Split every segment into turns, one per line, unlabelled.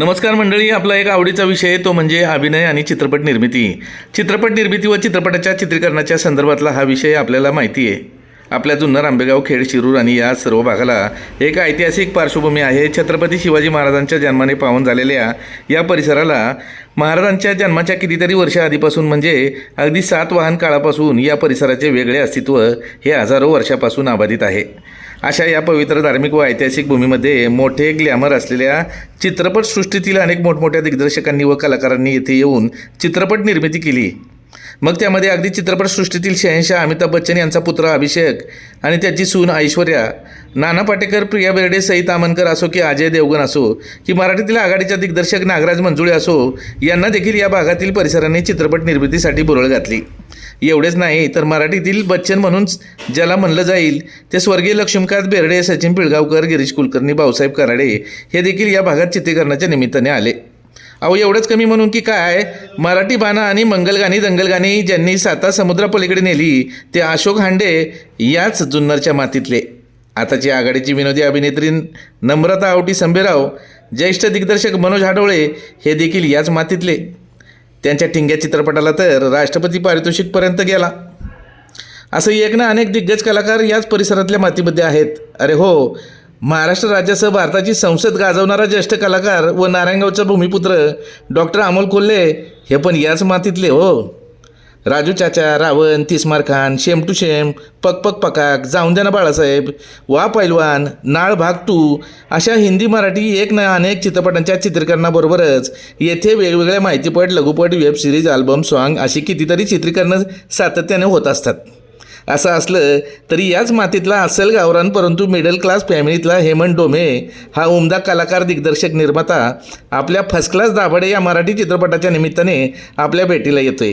नमस्कार मंडळी आपला एक आवडीचा विषय तो म्हणजे अभिनय आणि चित्रपट निर्मिती. चित्रपट निर्मिती व चित्रपटाच्या चित्रीकरणाच्या संदर्भातला हा विषय आपल्याला माहिती आहे. आपल्या जुन्नर आंबेगाव खेड शिरूर आणि या सर्व भागाला एक ऐतिहासिक पार्श्वभूमी आहे. छत्रपती शिवाजी महाराजांच्या जन्माने पावन झालेल्या या परिसराला महाराजांच्या जन्माच्या कितीतरी वर्ष आधीपासून म्हणजे अगदी सात वाहन काळापासून या परिसराचे वेगळे अस्तित्व हे हजारो वर्षापासून अबाधित आहे. अशा या पवित्र धार्मिक व ऐतिहासिक भूमीमध्ये मोठे ग्लॅमर असलेल्या चित्रपटसृष्टीतील अनेक मोठमोठ्या दिग्दर्शकांनी व कलाकारांनी येथे येऊन चित्रपट निर्मिती केली. मग त्यामध्ये अगदी चित्रपटसृष्टीतील शहनशाह अमिताभ बच्चन यांचा पुत्र अभिषेक आणि त्याची सून ऐश्वर्या. नाना पाटेकर प्रिया बेर्डे सई तामनकर असो की अजय देवगण असो की मराठीतील आघाडीच्या दिग्दर्शक नागराज मंजुळे असो यांना देखील या भागातील परिसरांनी चित्रपट निर्मितीसाठी बुरळ घातली. एवढेच नाही तर मराठीतील बच्चन म्हणून ज्याला म्हणलं जाईल ते स्वर्गीय लक्ष्मीकांत बेर्डे सचिन पिळगावकर गिरीश कुलकर्णी भाऊसाहेब कराडे हे देखील या भागात चित्रीकरणाच्या निमित्ताने आले. अहो एवढंच कमी म्हणून की काय? मराठी बाणा आणि मंगलगाणी दंगलगाणी ज्यांनी साता समुद्रापलीकडे नेली ते अशोक हांडे याच जुन्नरच्या मातीतले. आताची आघाडीची विनोदी अभिनेत्री नम्रता आवटी संभेराव ज्येष्ठ दिग्दर्शक मनोज हाडोळे हे देखील याच मातीतले. त्यांच्या ठिंग्या चित्रपटाला तर राष्ट्रपती पारितोषिकपर्यंत गेला. असं एक ना अनेक दिग्गज कलाकार याच परिसरातल्या मातीमध्ये आहेत. अरे हो महाराष्ट्र राज्यासह भारताची संसद गाजवणारा ज्येष्ठ कलाकार व नारायणगावचा भूमिपुत्र डॉक्टर अमोल कोल्हे हे पण याच मातीतले हो. राजू चाचा Ravan Tismar Khan same to same पक पक पकाक जाऊन द्या ना बाळासाहेब वा पैलवान नाळ भाग टू अशा हिंदी मराठी एक ना अनेक चित्रपटांच्या चित्रीकरणाबरोबरच येथे वेगवेगळ्या माहितीपट लघुपट वेब सिरीज अल्बम सॉन्ग अशी कितीतरी चित्रीकरणं सातत्याने होत असतात. असं असलं तरी याच मातीतला असेल गावरान परंतु मिडल क्लास फॅमिलीतला हेमंत डोमे हा उमदा कलाकार दिग्दर्शक निर्माता आपल्या फर्स्ट क्लास दाभाडे या मराठी चित्रपटाच्या निमित्ताने आपल्या भेटीला येतोय.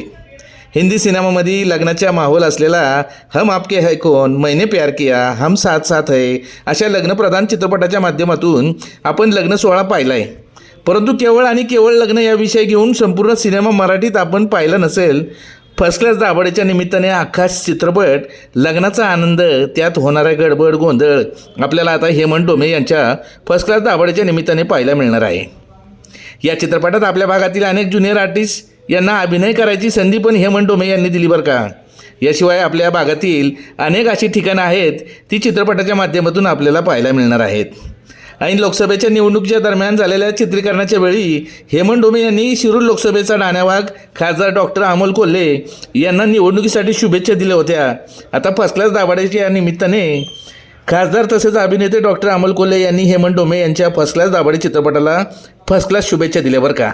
हिंदी सिनेमामध्ये लग्नाच्या माहोल असलेला हम आपके है कौन मैंने प्यार किया हम साथ साथ है अशा लग्नप्रधान चित्रपटाच्या माध्यमातून आपण लग्न सोहळा पाहिला आहे परंतु केवळ आणि केवळ लग्न या विषय घेऊन संपूर्ण सिनेमा मराठीत आपण पाहिला नसेल फर्स्ट क्लास दाभाडेच्या निमित्ताने अख्खा चित्रपट लग्नाचा आनंद त्यात होणारा गडबड गोंधळ आपल्याला आता हेमंत डोमे यांच्या फर्स्ट क्लास दाभाडेच्या निमित्ताने पाहायला मिळणार आहे. या चित्रपटात आपल्या भागातील अनेक ज्युनियर आर्टिस्ट यांना अभिनय करायची संधी पण हेमंत डोमे यांनी दिली बरं का? याशिवाय आपल्या भागातील अनेक अशी ठिकाणं आहेत ती चित्रपटाच्या माध्यमातून आपल्याला पाहायला मिळणार आहेत. ऐन लोकसभेच्या निवडणुकीच्या दरम्यान झालेल्या चित्रीकरणाच्या वेळी हेमंत डोमे यांनी शिरूर लोकसभेचा डाण्यावाग खासदार डॉक्टर अमोल कोल्हे यांना निवडणुकीसाठी शुभेच्छा दिल्या होत्या. आता फर्स्ट क्लास दाभाड्याच्या या निमित्ताने खासदार तसेच अभिनेते डॉक्टर अमोल कोल्हे यांनी हेमंत डोमे यांच्या फर्स्ट क्लास दाभाडे चित्रपटाला फर्स्ट क्लास शुभेच्छा दिल्या बरं का?